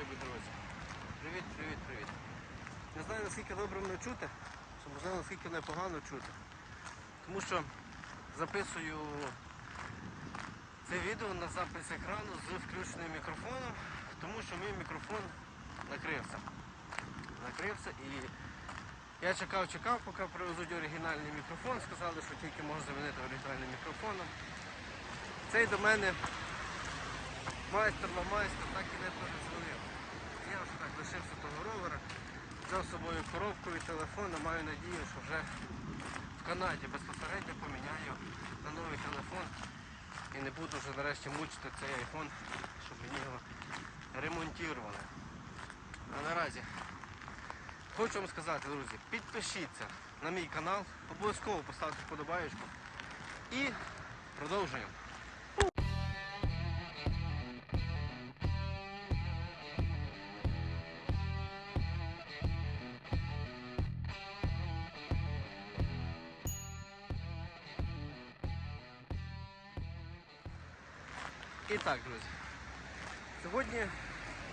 любі друзі. Привіт, привіт, привіт. Не знаю наскільки добре мене чути, чи можливо наскільки мене погано чути. Тому що записую це відео на запис екрану з включеним мікрофоном, тому що мій мікрофон накрився. Накрився і я чекав, чекав, поки привезуть оригінальний мікрофон. Сказали, що тільки можна замінити оригінальним мікрофоном. Цей до мене майстер на майстер так і не перезвонив. Так лишився того ровера, взяв з собою коробку і телефон, і маю надію, що вже в Канаді безпосередньо поміняю на новий телефон і не буду вже нарешті мучити цей айфон, щоб мені його ремонтували. А наразі хочу вам сказати, друзі, підпишіться на мій канал, обов'язково поставте вподобаєчку і продовжуємо. Так, друзі, сьогодні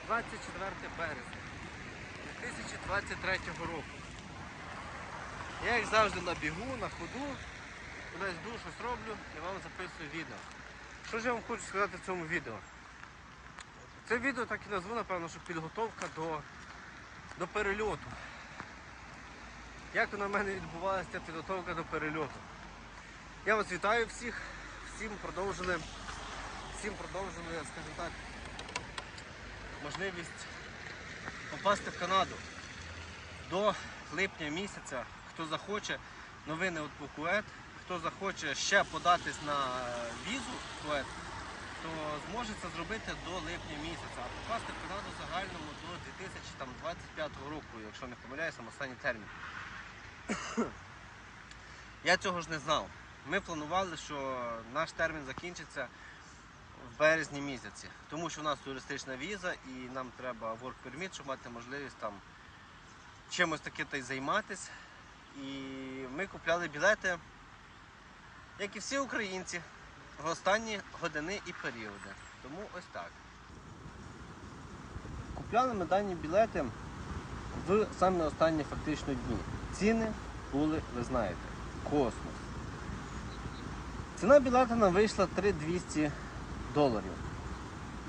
24 березня 2023 року. Я як завжди на бігу, на ходу, кудись йду, щось роблю і вам записую відео. Що ж я вам хочу сказати в цьому відео? Це відео так і назву, напевно, що підготовка до, до перельоту. Як в мене відбувалася підготовка до перельоту? Я вас вітаю всіх, всім продовжили всім продовжили, скажімо так, можливість попасти в Канаду до липня місяця. Хто захоче новини від Кует, хто захоче ще податись на візу Кует, то зможе це зробити до липня місяця, а попасти в Канаду загальному до 2025 року, якщо не помиляюся, останній термін. Я цього ж не знав. Ми планували, що наш термін закінчиться березні місяці, тому що у нас туристична віза і нам треба work permit, щоб мати можливість там чимось таке та й займатися. І ми купляли білети, як і всі українці, в останні години і періоди. Тому ось так. Купляли ми дані білети в саме останні фактично дні. Ціни були, ви знаєте, космос. Ціна білета нам вийшла 3200 доларів.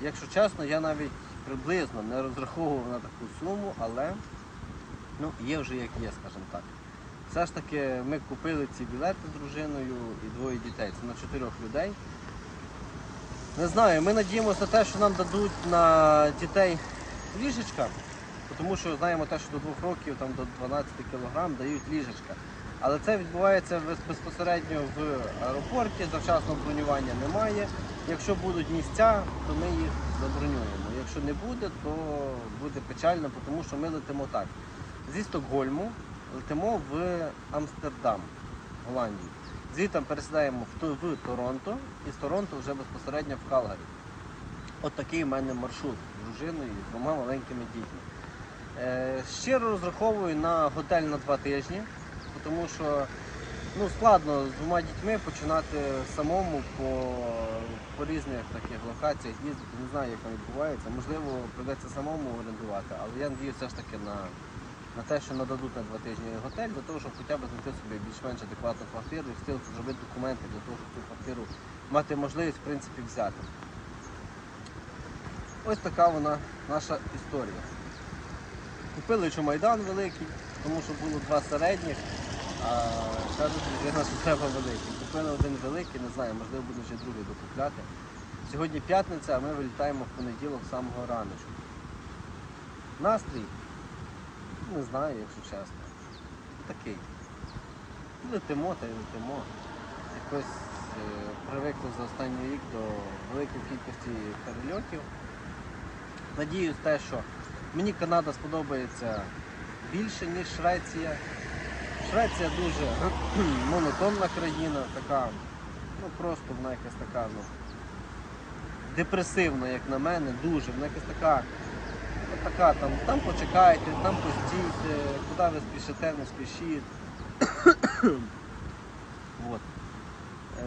Якщо чесно, я навіть приблизно не розраховував на таку суму, але ну, є вже як є, скажімо так. Все ж таки ми купили ці білети з дружиною і двоє дітей. Це на чотирьох людей. Не знаю, ми надіємося на те, що нам дадуть на дітей ліжечка, тому що знаємо те, що до двох років, там, до 12 кг дають ліжечка. Але це відбувається безпосередньо в аеропорті, завчасного бронювання немає. Якщо будуть місця, то ми їх забронюємо. Якщо не буде, то буде печально, тому що ми летимо так. Зі Стокгольму летимо в Амстердам, Голландію. Звідти пересідаємо в, в Торонто і з Торонто вже безпосередньо в Калгарі. От такий в мене маршрут з дружиною і двома маленькими дітьми. Е, щиро розраховую на готель на два тижні, тому що ну, складно з двома дітьми починати самому по, по різних таких локаціях їздити. Не знаю, як там відбувається. Можливо, прийдеться самому орендувати, але я надію все ж таки на, на те, що нададуть на два тижні готель, для того, щоб хоча б знайти собі більш-менш адекватну квартиру і встигнути зробити документи для того, щоб цю квартиру мати можливість в принципі взяти. Ось така вона наша історія. Купили чумайдан великий, тому що було два середніх, а дружина, що треба великий. Купили один великий, не знаю, можливо буде вже другий докупляти. Сьогодні п'ятниця, а ми вилітаємо в понеділок з самого раночку. Настрій, не знаю, якщо чесно. Такий. Летимо та й летимо. Якось е, привикли за останній рік до великої кількості перельотів. Надіюсь те, що мені Канада сподобається більше, ніж Швеція. Швеція дуже монотонна країна, така, ну просто вона якась така, ну, депресивна, як на мене, дуже. Вона якась така, ну, така там, там почекайте, там постійте, куди ви спішите, не спішіть. От. Е,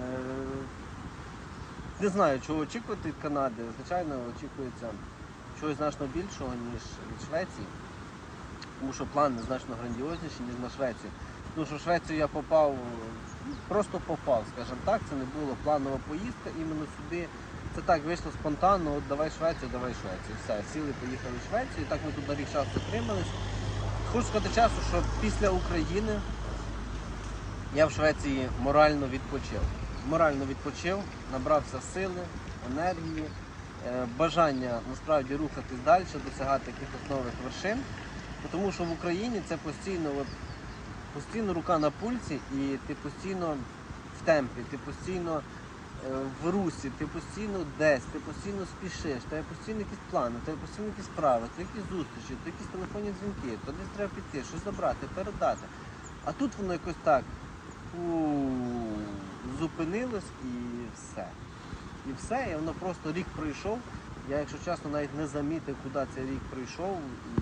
Не знаю, чого очікувати від Канади. Звичайно, очікується чогось значно більшого, ніж від Швеції. Тому що плани значно грандіозніші, ніж на Швецію. Тому що в Швецію я попав, ну, просто попав, скажімо так, це не було планова поїздка іменно сюди. Це так вийшло спонтанно, от давай Швецію, давай Швецію. Все, сіли, поїхали в Швецію, і так ми тут рік часу тримались. Хочу сказати часу, що після України я в Швеції морально відпочив. Морально відпочив, набрався сили, енергії, е, бажання насправді рухатись далі, досягати якихось нових вершин. Тому що в Україні це постійно, от, постійно рука на пульсі, і ти постійно в темпі, ти постійно е, в русі, ти постійно десь, ти постійно спішиш, тебе постійно якісь плани, тебе постійно якісь справи, то якісь зустрічі, то якісь телефонні дзвінки, то десь треба піти, щось забрати, передати. А тут воно якось так зупинилось і все. І все, і воно просто рік пройшов. Я, якщо чесно, навіть не замітив, куди цей рік пройшов і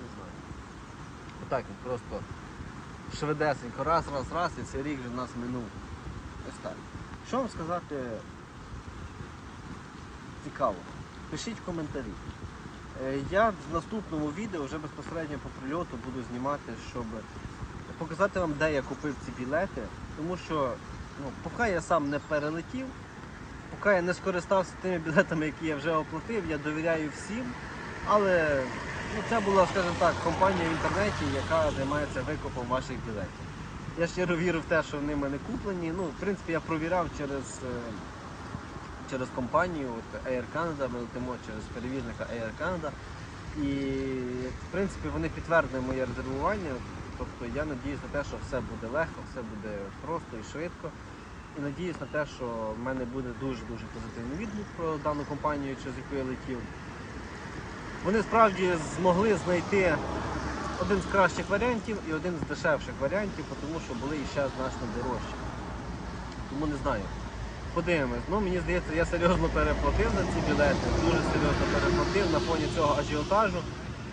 не знаю. Отак він просто швидесенько, раз, раз, раз, і цей рік вже нас минув. Ось так. Що вам сказати цікаво? Пишіть коментарі. Е, Я в наступному відео вже безпосередньо по прильоту буду знімати, щоб показати вам, де я купив ці білети. Тому що ну, поки я сам не перелетів, поки я не скористався тими білетами, які я вже оплатив, я довіряю всім. Але ну, це була, скажімо так, компанія в інтернеті, яка займається викупом ваших білетів. Я щиро вірю в те, що вони в мене куплені. Ну, в принципі, я провіряв через, е, через компанію от Air Canada, ми летимо через перевізника Air Canada. І в принципі вони підтвердили моє резервування. Тобто я надіюсь на те, що все буде легко, все буде просто і швидко. І надіюсь на те, що в мене буде дуже-дуже позитивний відгук про дану компанію, через яку я летів. Вони справді змогли знайти один з кращих варіантів і один з дешевших варіантів, тому що були і ще значно дорожчі. Тому не знаю. Подивимось. Ну, мені здається, я серйозно переплатив за ці білети, дуже серйозно переплатив на фоні цього ажіотажу.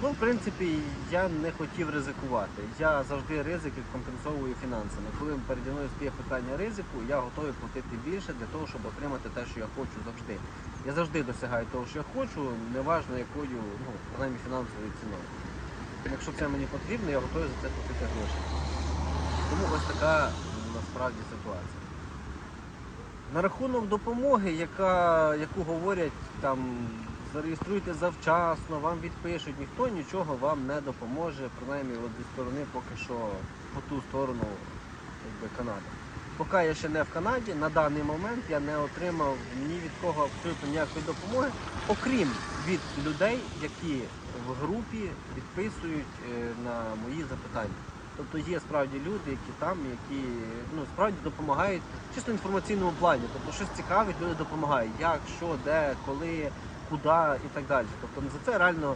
Ну, в принципі, я не хотів ризикувати. Я завжди ризики компенсовую фінансами. Коли переді мною стоїть питання ризику, я готовий платити більше для того, щоб отримати те, що я хочу завжди. Я завжди досягаю того, що я хочу, неважно якою, ну, принаймні фінансовою ціною. Якщо це мені потрібно, я готовий за це платити гроші. Тому ось така насправді ситуація. На рахунок допомоги, яка, яку говорять там зареєструйте завчасно, вам відпишуть, ніхто нічого вам не допоможе, принаймні от зі сторони поки що по ту сторону якби, Канади. Поки я ще не в Канаді, на даний момент я не отримав ні від кого абсолютно ніякої допомоги, окрім від людей, які в групі відписують е, на мої запитання. Тобто є справді люди, які там, які ну, справді допомагають чисто інформаційному плані. Тобто щось цікавить, люди допомагають. Як, що, де, коли, куди і так далі. Тобто за це реально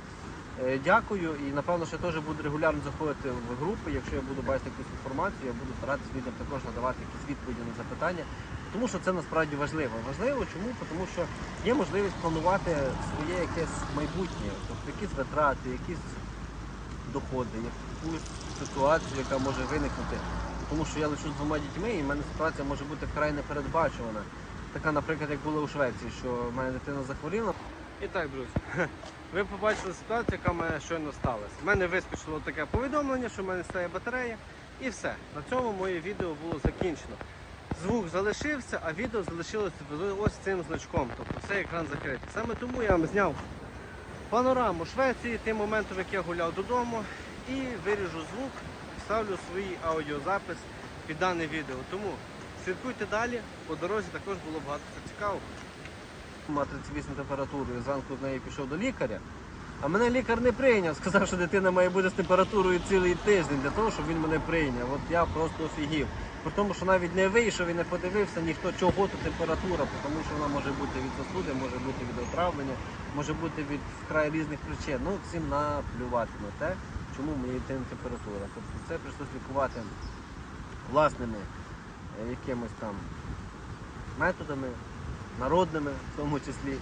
е, дякую і напевно ще теж буду регулярно заходити в групи. Якщо я буду бачити якусь інформацію, я буду старатися людям також надавати якісь відповіді на запитання. Тому що це насправді важливо. Важливо чому? Тому що є можливість планувати своє якесь майбутнє, тобто якісь витрати, якісь доходи, якусь ситуацію, яка може виникнути. Тому що я лечу з двома дітьми, і в мене ситуація може бути вкрай непередбачувана. Така, наприклад, як було у Швеції, що в мене дитина захворіла. І так, друзі, ви побачили ситуацію, яка мене щойно сталася. У мене вискочило таке повідомлення, що в мене стає батарея, і все. На цьому моє відео було закінчено. Звук залишився, а відео залишилося ось цим значком. Тобто все екран закритий. Саме тому я вам зняв панораму Швеції, тим моментом, як я гуляв додому, і виріжу звук, ставлю свій аудіозапис під дане відео. Тому слідкуйте далі, по дорозі також було багато цікавого. Має 38 температуру, я зранку з нею пішов до лікаря. А мене лікар не прийняв, сказав, що дитина має бути з температурою цілий тиждень для того, щоб він мене прийняв. От я просто офігів. При тому, що навіть не вийшов і не подивився ніхто, чого тут температура, тому що вона може бути від застуди, може бути від отравлення, може бути від вкрай різних причин. Ну, всім наплювати на те, чому в моєї дитини температура. Тобто це прийшлося лікувати власними е, якимось там методами, народними в тому числі.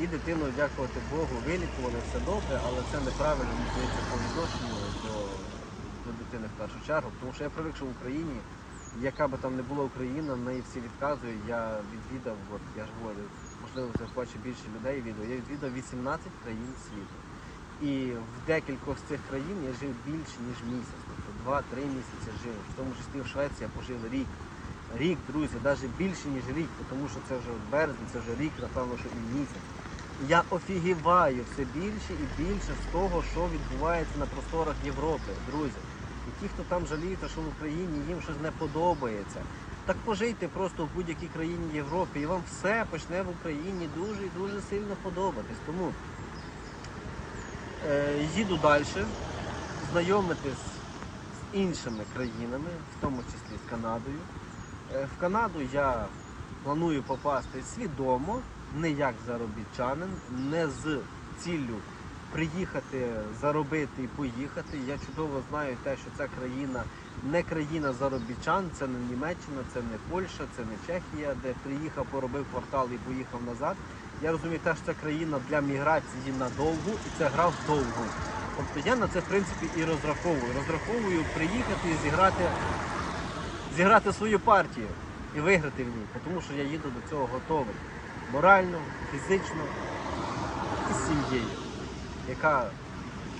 І дитину, дякувати Богу, вилікували, все добре, але це неправильно мені здається по відношенню до, до дитини в першу чергу. Тому що я привик, що в Україні, яка би там не була Україна, в неї всі відказують. Я відвідав, от я ж говорю, можливо, це хоче більше людей відео. Я відвідав 18 країн світу. І в декількох з цих країн я жив більше, ніж місяць. Тобто 2-3 місяці жив. В тому числі в Швеції я пожив рік. Рік, друзі, навіть більше, ніж рік, тому що це вже березень, це вже рік, напевно, що і місяць. Я офігіваю все більше і більше з того, що відбувається на просторах Європи, друзі. І ті, хто там жаліється, що в Україні їм щось не подобається. Так пожийте просто в будь-якій країні Європи, і вам все почне в Україні дуже і дуже сильно подобатись. Тому е, їду далі, знайомитись з іншими країнами, в тому числі з Канадою. Е, в Канаду я планую попасти свідомо, не як заробітчанин, не з ціллю приїхати, заробити і поїхати. Я чудово знаю те, що ця країна не країна заробітчан, це не Німеччина, це не Польща, це не Чехія, де приїхав, поробив квартал і поїхав назад. Я розумію те, що це країна для міграції надовгу, і це гра вдовгу. Тобто я на це в принципі і розраховую. Розраховую приїхати і зіграти, зіграти свою партію і виграти в ній, тому що я їду до цього готовий. Морально, фізично і з сім'єю, яка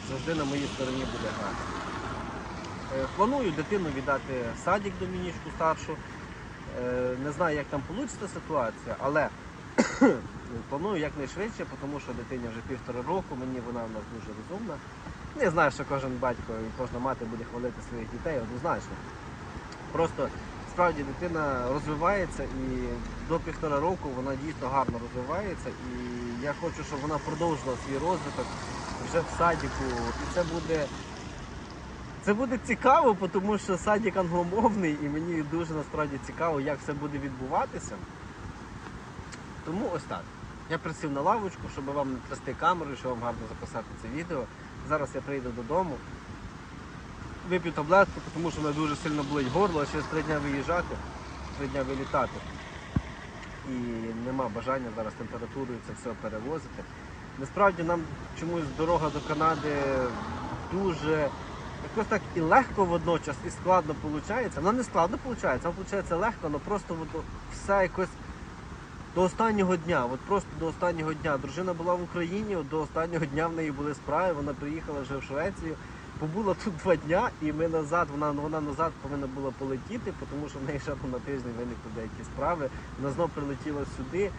завжди на моїй стороні буде грати. Е, Планую дитину віддати в садик Домінічку старшу. Е, Не знаю, як там вийде ситуація, але планую якнайшвидше, тому що дитині вже півтора року, мені вона в нас дуже розумна. Не знаю, що кожен батько і кожна мати буде хвалити своїх дітей, однозначно. Просто справді дитина розвивається і до півтора року вона дійсно гарно розвивається. І я хочу, щоб вона продовжила свій розвиток вже в садіку. І це буде. Це буде цікаво, тому що садик англомовний і мені дуже насправді цікаво, як все буде відбуватися. Тому ось так. Я присів на лавочку, щоб вам не трясти камерою, щоб вам гарно записати це відео. Зараз я прийду додому, вип'ю таблетку, тому що в мене дуже сильно болить горло, а через три дня виїжджати, три дня вилітати. І нема бажання зараз температурою це все перевозити. Насправді нам чомусь дорога до Канади дуже якось так і легко водночас, і складно виходить. Вона не складно виходить, вона виходить легко, але просто все якось до останнього дня. От просто до останнього дня. Дружина була в Україні, от до останнього дня в неї були справи, вона приїхала вже в Швецію. Побула тут два дня, і ми назад, вона, вона назад повинна була полетіти, тому що в неї ще на тиждень виникли деякі справи. Вона знов прилетіла сюди.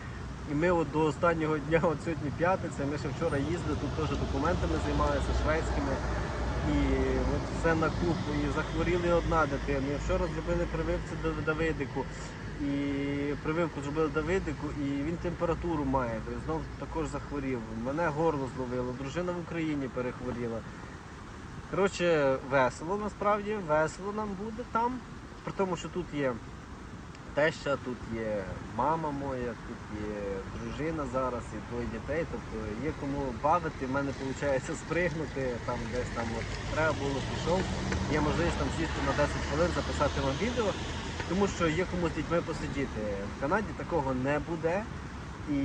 І ми от до останнього дня, от сьогодні п'ятниця, ми ще вчора їздили, тут теж документами займалися шведськими. І от все на купу. І захворіли одна дитина. І вчора зробили прививці до Давидику. І прививку зробили Давидику, і він температуру має. Знов також захворів. Мене горло зловило, дружина в Україні перехворіла. Коротше, весело насправді, весело нам буде там. При тому, що тут є теща, тут є мама моя, тут є дружина зараз і двоє дітей. Тобто є кому бавити. В мене виходить спригнути, там десь там от треба було, пішов. Є можливість там сісти на 10 хвилин, записати вам відео, тому що є кому з дітьми посидіти. В Канаді такого не буде. І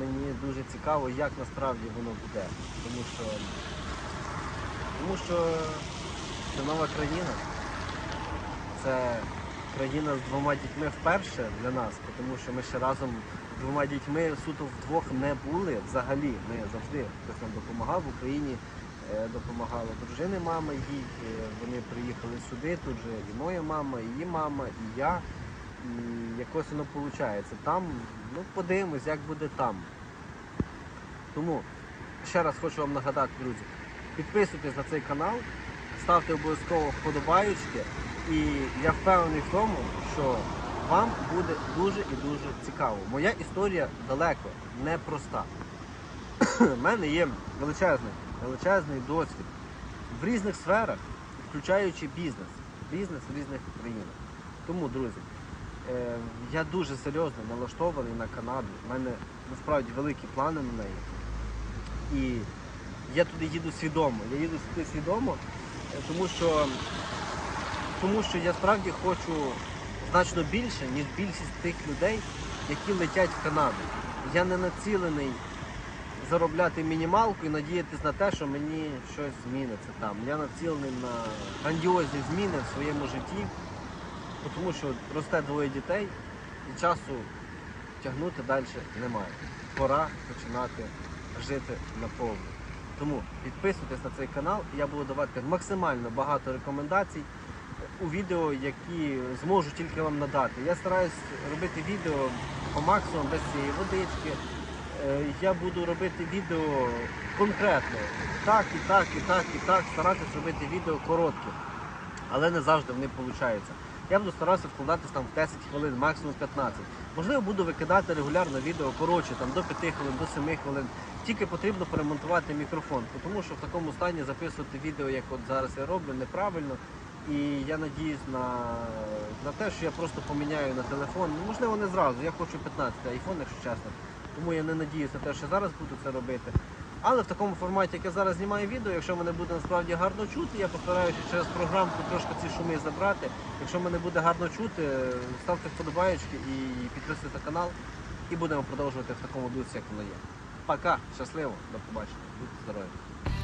мені дуже цікаво, як насправді воно буде. Тому що тому що це нова країна. Це країна з двома дітьми вперше для нас, тому що ми ще разом з двома дітьми суто вдвох не були взагалі. Ми завжди хтось нам допомагав в Україні. е, Допомагала дружини мама їй. е, Вони приїхали сюди, тут же і моя мама, і її мама, і я. Якось воно виходить. Там, ну подивимось, як буде там. Тому ще раз хочу вам нагадати, друзі, підписуйтесь на цей канал, ставте обов'язково вподобаючки. І я впевнений в тому, що вам буде дуже і дуже цікаво. Моя історія далеко не проста. У мене є величезний, величезний досвід в різних сферах, включаючи бізнес. Бізнес в різних країнах. Тому, друзі, е, я дуже серйозно налаштований на Канаду. У мене насправді великі плани на неї. І я туди їду свідомо. Я їду туди свідомо, е, тому що, тому що я справді хочу значно більше, ніж більшість тих людей, які летять в Канаду. Я не націлений заробляти мінімалку і надіятися на те, що мені щось зміниться там. Я націлений на грандіозні зміни в своєму житті, тому що росте двоє дітей і часу, тягнути далі немає. Пора починати жити наповну. Тому підписуйтесь на цей канал, я буду давати максимально багато рекомендацій у відео, які зможу тільки вам надати. Я стараюсь робити відео по максимуму без цієї водички. Е, Я буду робити відео конкретно. Так, і так, і так, і так. Старатись робити відео короткі, але не завжди вони виходять. Я буду старатися вкладатись там в 10 хвилин, максимум 15. Можливо, буду викидати регулярно відео коротше, там до 5 хвилин, до 7 хвилин. Тільки потрібно перемонтувати мікрофон, тому що в такому стані записувати відео, як от зараз я роблю, неправильно. І я надіюсь на, на те, що я просто поміняю на телефон. Ну, можливо, не зразу. Я хочу 15 айфон, якщо чесно. Тому я не надіюся на те, що зараз буду це робити. Але в такому форматі, як я зараз знімаю відео, якщо мене буде насправді гарно чути, я постараюся через програмку трошки ці шуми забрати. Якщо мене буде гарно чути, ставте вподобаєчки і підписуйтесь канал. І будемо продовжувати в такому дусі, як воно є. Пока, щасливо, до побачення, будьте здорові.